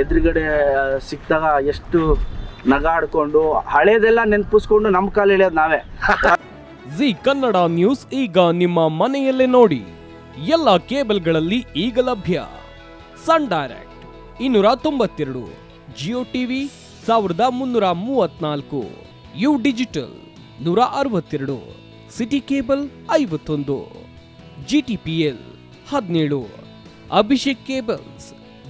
ಎದುರುಗಡೆ ಸಿಕ್ಕಿದಾಗ ಎಷ್ಟು ನಗಾಡ್ಕೊಂಡು ಹಳೇದೆಲ್ಲ ನೆನ್ಪಿಸ್ಕೊಂಡು ನಮ್ಮ ಕಾಲು ಇಳಿಯೋದು ನಾವೇ. ಜಿ ಕನ್ನಡ ನ್ಯೂಸ್ ಈಗ ನಿಮ್ಮ ಮನೆಯಲ್ಲೇ ನೋಡಿ. ಎಲ್ಲ ಕೇಬಲ್ಗಳಲ್ಲಿ ಈಗ ಲಭ್ಯ. ಸನ್ ಡೈರೆಕ್ಟ್ ಇನ್ನೂರ ತೊಂಬತ್ತೆರಡು, ಜಿಯೋ ಟಿವಿ ಸಾವಿರದ ಮುನ್ನೂರ ಮೂವತ್ನಾಲ್ಕು, ಯು ಡಿಜಿಟಲ್ ನೂರ ಅರವತ್ತೆರಡು, ಸಿಟಿ ಕೇಬಲ್ ಐವತ್ತೊಂದು, ಜಿ ಟಿ ಪಿ ಎಲ್ ಹದಿನೇಳು, ಅಭಿಷೇಕ್ ಕೇಬಲ್ಸ್